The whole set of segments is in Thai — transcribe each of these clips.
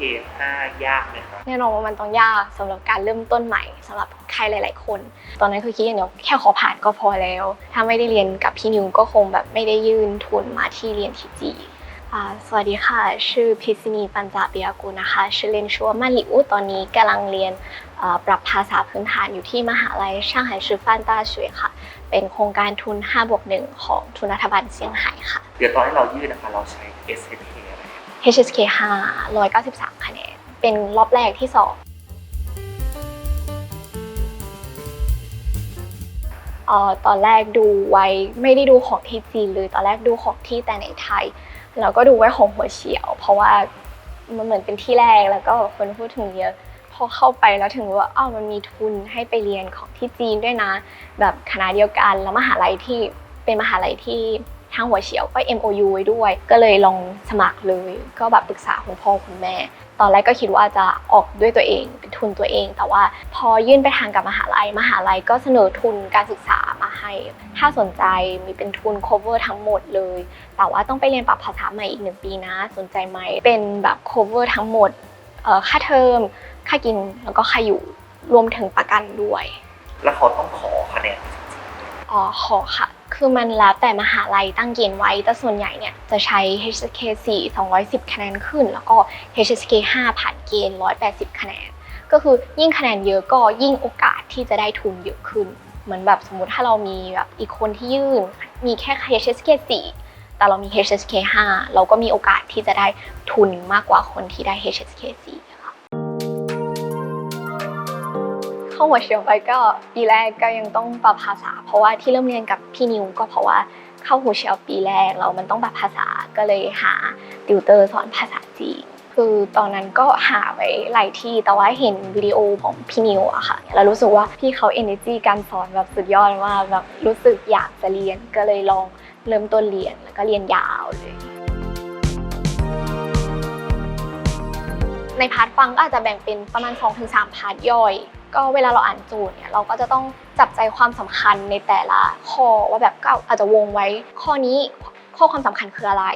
5ยากไหมครับแน่นอนว่ามันต้องยากสำหรับการเริ่มต้นใหม่สำหรับใครหลาย ๆ คน ตอนนั้นคือคิดอย่างเดียวแค่ขอผ่านก็พอแล้ว ถ้าไม่ได้เรียนกับพี่นิวก็คงแบบไม่ได้ยื่นทุนมาที่เรียนทีจีอ่าสวัสดีค่ะ ชื่อพิษณีปัญจเบียกุลนะคะ ชื่อเล่นชื่อว่ามาหลิวตอนนี้กำลังเรียนเอ่อปรับภาษาพื้นฐานอยู่ที่มหาลัยช่างไห่ชื่อฟ้านต้าช่วยค่ะ เป็นโครงการทุน5บวก1ของทุนรัฐบาลเซี่ยงไฮ้ค่ะ เดี๋ยวตอนที่เรายื่นนะคะ เราใช้ SAT อะไรครับ HSK 5 193 คะแนน เป็นรอบแรกที่สอบเอ่อตอนแรกดูไว้ไม่ได้ดูของที่จีนเลยตอนแรกดูของที่แต่ในไทย แล้วก็ดูไว้ของหัวเฉียว เพราะว่ามันเหมือนเป็นที่แรกแล้วก็คนพูดถึงเยอะพอเข้าไปแล้วถึงว่าอ้าวมันมีทุนให้ไปเรียนของที่จีนด้วยนะ แบบคณะเดียวกันแล้วมหาลัยที่เป็นมหาลัยที่างหัวเฉียวก็ MOU ไว้ด้วย ก็เลยลองสมัครเลย ก็แบบปรึกษาคุณพ่อคุณแม่ ตอนแรกก็คิดว่าจะออกด้วยตัวเองเป็นทุนตัวเอง แต่ว่าพอยื่นไปทางกับมหาลัย มหาลัยก็เสนอทุนการศึกษามาให้ ถ้าสนใจมีเป็นทุน cover ทั้งหมดเลย แต่ว่าต้องไปเรียนปรับภาษาใหม่อีกหนึ่งปีนะ สนใจไหมเป็นแบบ cover ทั้งหมดเอ่อค่าเทอม ค่ากินแล้วก็ค่าอยู่รวมถึงประกันด้วย แล้วเขาต้องขอคะแนนอ๋อขอค่ะ คือมันแล้วแต่มหาลัยตั้งเกณฑ์ไว้ แต่ส่วนใหญ่เนี่ยจะใช้ HSK 4 210 คะแนนขึ้น แล้วก็ HSK 5 ผ่านเกณฑ์ 180 คะแนน ก็คือยิ่งคะแนนเยอะก็ยิ่งโอกาสที่จะได้ทุนเยอะขึ้น เหมือนแบบสมมติถ้าเรามีแบบอีกคนที่ยื่น มีแค่ HSK 4 แต่เรามี HSK 5 เราก็มีโอกาสที่จะได้ทุนมากกว่าคนที่ได้ HSK 4 เข้าหัวเฉียวไปก็ปีแรกก็ยังต้องปรับภาษา เพราะว่าที่เริ่มเรียนกับพี่นิวก็เพราะว่าเข้าหัวเฉียวปีแรกแล้วมันต้องปรับภาษาก็เลยหาติวเตอร์สอนภาษาจีนคือตอนนั้นก็หาไว้หลายที่แต่ว่าเห็นวิดีโอของพี่นิวอะค่ะแล้วรู้สึกว่าพี่เขา energy การสอนแบบสุดยอดมากแบบรู้สึกอยากจะเรียนก็เลยลองเริ่มต้นเรียนแล้วก็เรียนยาวเลยในพาร์ทฟังก็อาจจะแบ่งเป็นประมาณ 2-3 พาร์ทย่อย ก็เวลาเราอ่านโจทย์เนี่ยเราก็จะต้องจับใจความสำคัญในแต่ละข้อว่าแบบก็อาจจะวงไว้ข้อนี้ข้อความสำคัญคืออะไร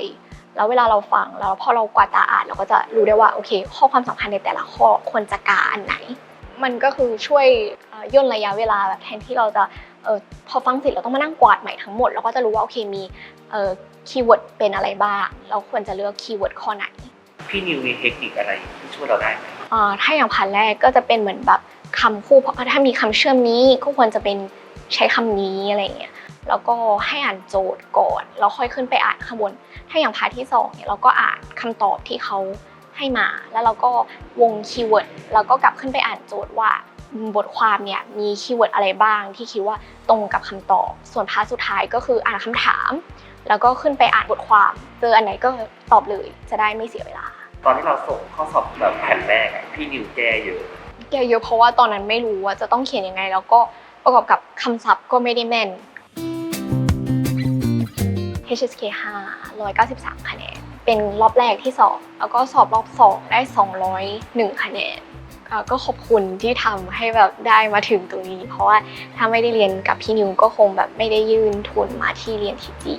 แล้วเวลาเราฟังแล้วพอเรากวาดตาอ่านเราก็จะรู้ได้ว่าโอเค ข้อความสำคัญในแต่ละข้อควรจะกาอันไหน มันก็คือช่วยเอ่อย่นระยะเวลาแบบแทนที่เราจะเออพอฟังเสร็จเราต้องมานั่งกวาดใหม่ทั้งหมดเราก็จะรู้ว่าโอเคมีเอ่อคีย์เวิร์ดเป็นอะไรบ้าง เราควรจะเลือกคีย์เวิร์ดข้อไหน พี่นิวมีเทคนิคอะไรที่ช่วยเราได้ไหมอ่าถ้าอย่างพันแรกก็จะเป็นเหมือนแบบ คำคู่เพราะถ้ามีคำเชื่อมนี้ก็ควรจะเป็นใช้คำนี้อะไรเงี้ยแล้วก็ให้อ่านโจทย์ก่อนแล้วค่อยขึ้นไปอ่านข้างบน ถ้าอย่างพาร์ทที่สองเนี่ยเราก็อ่านคำตอบที่เขาให้มา แล้วเราก็วงคีย์เวิร์ดแล้วก็กลับขึ้นไปอ่านโจทย์ว่าบทความเนี่ยมีคีย์เวิร์ดอะไรบ้าง ที่คิดว่าตรงกับคำตอบ ส่วนพาร์ทสุดท้ายก็คืออ่านคำถาม แล้วก็ขึ้นไปอ่านบทความเจออันไหนก็ตอบเลยจะได้ไม่เสียเวลา ตอนที่เราส่งข้อสอบแบบแผ่นแรกพี่นิวแก้เยอะ เยอะเพราะว่าตอนนั้นไม่รู้ว่าจะต้องเขียนยังไง แล้วก็ประกอบกับคำศัพท์ก็ไม่ได้แม่น HSK 5 193 คะแนน เป็นรอบแรกที่สอบ แล้วก็สอบรอบ 2 ได้ 201 คะแนนก็ก็ขอบคุณที่ทำให้แบบได้มาถึงตรงนี้ เพราะว่าถ้าไม่ได้เรียนกับพี่นิวก็คงแบบไม่ได้ยื่นทุนมาที่เรียนทีจี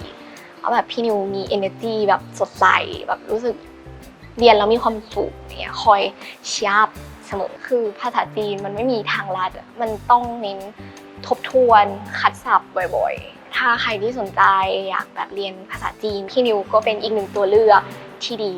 เพราะแบบพี่นิวมี energy แบบสดใสแบบรู้สึก เรียนแล้วมีความสุขเนี่ยคอยเชียร์เสมอคือภาษาจีนมันไม่มีทางลัดอะมันต้องเน้นทบทวนคัดศัพท์บ่อยๆ ถ้าใครที่สนใจอยากแบบเรียนภาษาจีนพี่นิวก็เป็นอีกหนึ่งตัวเลือกที่ดี